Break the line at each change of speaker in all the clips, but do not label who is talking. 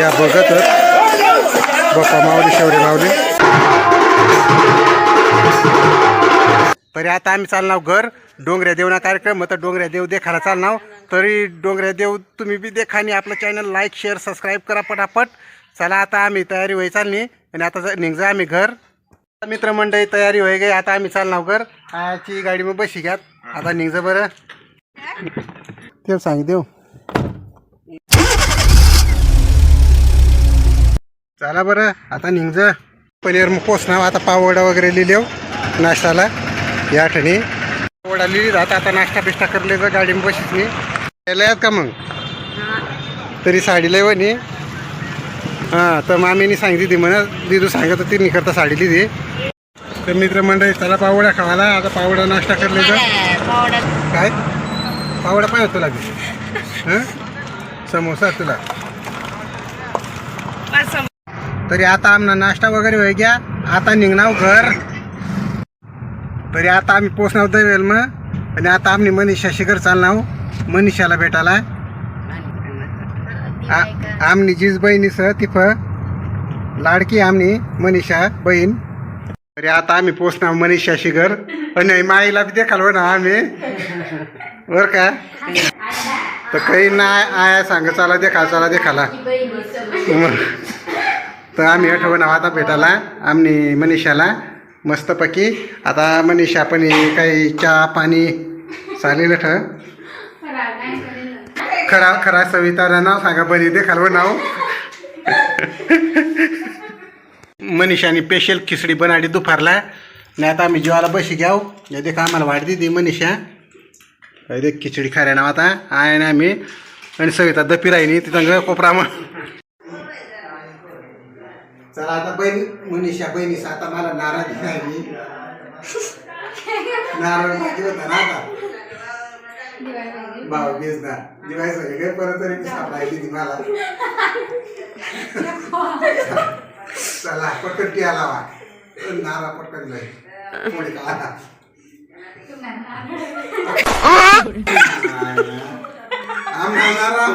या बघतच. बाप्पा माऊली शेवडे माऊली. तरी आता आम्ही चालणार घर. डोंगऱ्या देवना कार्यक्रम तर डोंगऱ्या देव देखायला चालणार. तरी डोंगऱ्या देव तुम्ही बी देखा आणि आपलं चॅनल लाईक शेअर सबस्क्राईब करा पटापट. चला आता आम्ही तयारी व्हाय चालली. आणि आता निघजा आम्ही घर. मित्रमंडळी तयारी होई गई. आता आम्ही चालणार घर. आजची गाडी मग बशी घ्यात. आता निघजा बरं. ते सांग देऊ चला बरं. आता निघज पनीर मग पोचणार आता पावडा वगैरे लिहिलेव नाश्ताला या ठिकाणी. पावडा लिहिली. जात आता नाश्ता बिष्टा करले जर गाडी बशीच मी यायला यात का मग? तरी साडी लय वनी हां तर मामीने सांगितली ती म्हणा. दिदू सांगत होती निकरता साडी लिहिली. तर मित्र मंडळी चला पावडा खावाला. आता पावडा नाश्ता करले तर काय? पावडा पाहिजे तुला हं? समोसा तुला. तरी आता आमना नाश्ता वगैरे होई घ्या. आता निघणार घर. तरी आता आम्ही पोचणार दैवेल मग आणि आता आम्ही मनीषा शिखर चालणार मनीषाला भेटायला. आमनी जीज बहिणीसह तिथं लाडकी आमनी मनीषा बहीण. तरी आता आम्ही पोचणार मनीषा शिखर आणि माईला बी देखाल हो ना आम्ही. बर का? तर काही ना आया सांग चला देखा चला देखाला. तर आम्ही आठवण आता भेटायला आम्ही मनीषाला मस्तपैकी. आता मनीषा पण काही चहा पाणी चालेल ठ खरा खरा सविताला नाव सांगा बनी दे खालवं नाव. मनीषाने स्पेशल खिचडी बनाडी दुपारला. नाही आता आम्ही जेवायला बशी घ्याव. या देखा आम्हाला वाढ दिली मनीषा. अरे खिचडी खाऱ्या नाव आता आहे ना आम्ही. आणि सविता दपी राहिली तिथं कोपरा मग चला आता बहीण मनीषा बहिणीस आता मला नाराज झाली. नारळ माहिती होता ना आता. भाऊ बीज ना. दिवाळी सगळे काय परत तरी सापडायची ती मला. चला पटकन टिया लावा. नारळ पटकन जाईल. पुढे का? आमचा नारळ.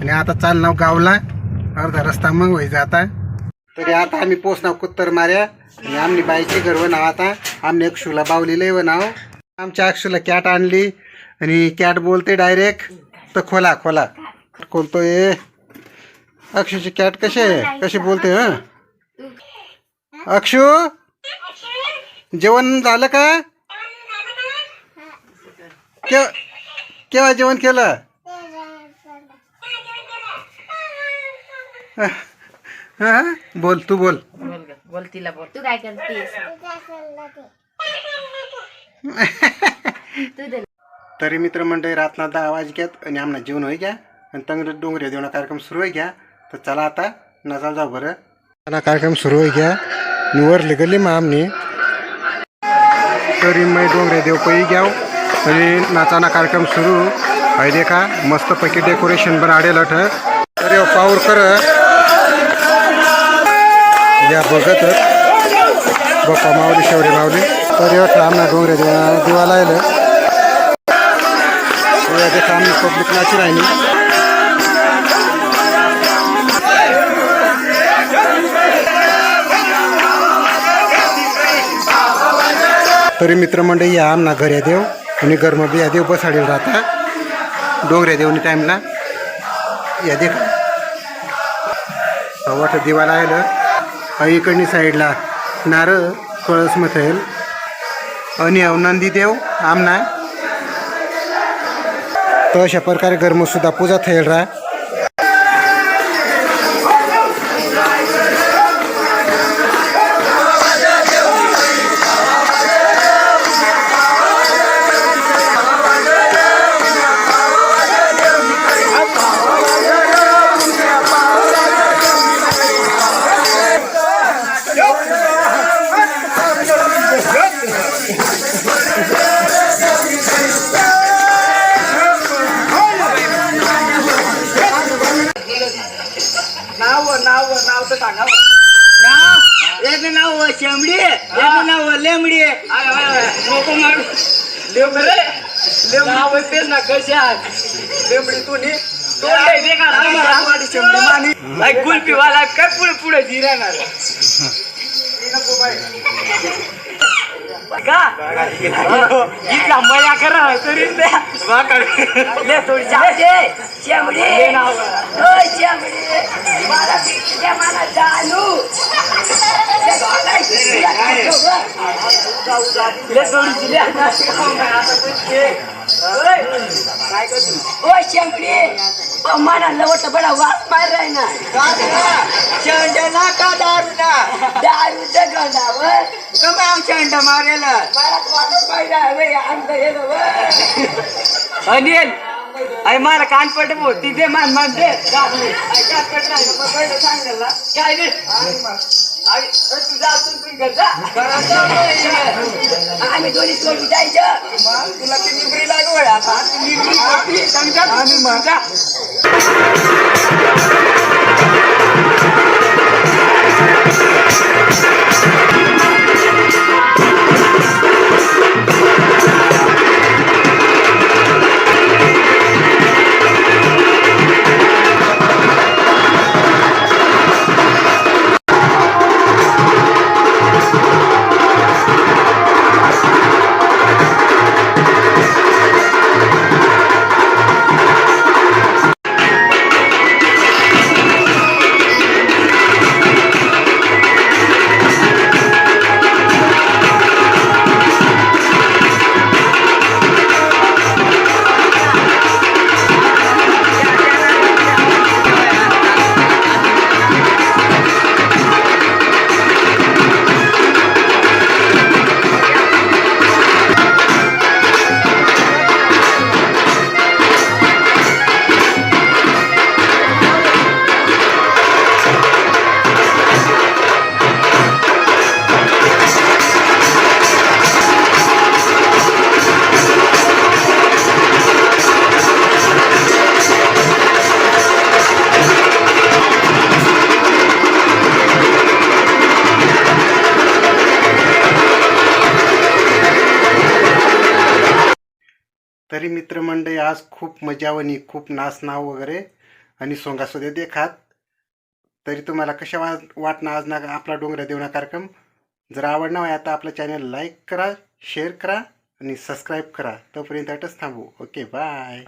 आणि आता चाल नाव गावला. अर्धा रस्ता मग होई जाता. तरी आता आम्ही पोचणार कुत्तर मार्या. आणि आमनी बाईची घर नाव आता. आमने अक्षूला बावलेलं व नाव आमच्या अक्षूला कॅट आणली. आणि कॅट बोलते डायरेक्ट तर खोला खोला. खोलतोय अक्षूची कॅट कशी आहे? कशी बोलते ह? अक्षू? जेवण झालं का? केव्हा जेवण केलं? हा बोल तू बोल.
बोल ग. बोल तिला बोल.
तू काय करतेस? तू दे.
तरी मित्रमंडळी रातना दहा आवाज घ्यात आणि आमना जेवण होई घ्या आणि तंगड डोंगरे देवना कार्यक्रम सुरू होई घ्या तर चला आता नजाल जाऊ बरं. चला कार्यक्रम सुरू होई घ्या निवरली गल्ली मग आमनी. तरी मै डोंगरे देव पै घ्याव आणि नाचाना कार्यक्रम सुरू. आहे देखा मस्तपैकी डेकोरेशन पण आडेल ठ तरी पाऊर कर. या बघत बाप्पा माऊली शेवरे माऊली. तरी आमना डोंगरे देवा दिवाला आलं या पब्लिक नाची राहिली. तरी मित्रमंडळी या आमना घर या देव. आणि घरमा या देव बसाडेल राहता. डोंगऱ्या देवनी टाईमला या देखा. वाट दिवाला आलं इकडनी साईडला नारळ कळस मथेल आणि अवनंदी देव आमना तर अशा प्रकारे गरमसुद्धा पूजा थेल राहा
नको मारू लेव रे लेव नाव तेच ना. कशा लेवडी तू नी. शेंबडी मानी
कुल्फीवाला काय पुढे पुढे जिराणार का इथला मजा करा तरी ले थोडी दे शेंबडी ओय शेंबडी मला पिक्चर मला चालू ले थोडी दिली ओ शेंबडी मला लवट बडा वास मार राही ना
शेंडा का दारूला.
दारू जगवणावर
कमा शेंड मारेला
मला वाटत पाहिजे आहे अंत गेलो
अनिल अरे मला कान पड तिथे मान मान दे.
काय रे आम्ही दोन्ही सोडून जायचं.
तुला ती निगरी लागवड आता ती निगरी Thank you.
तरी मित्रमंडळी आज खूप मजावणी खूप नाचनाव वगैरे आणि सोंगासुद्धा देखात तरी तुम्हाला कशा वा वाटणं आज ना आपला डोंगरा देवणा कार्यक्रम? जर आवडणार आहे आता आपला चॅनल लाईक करा शेअर करा आणि सबस्क्राईब करा. तोपर्यंत अटच थांबू. Okay bye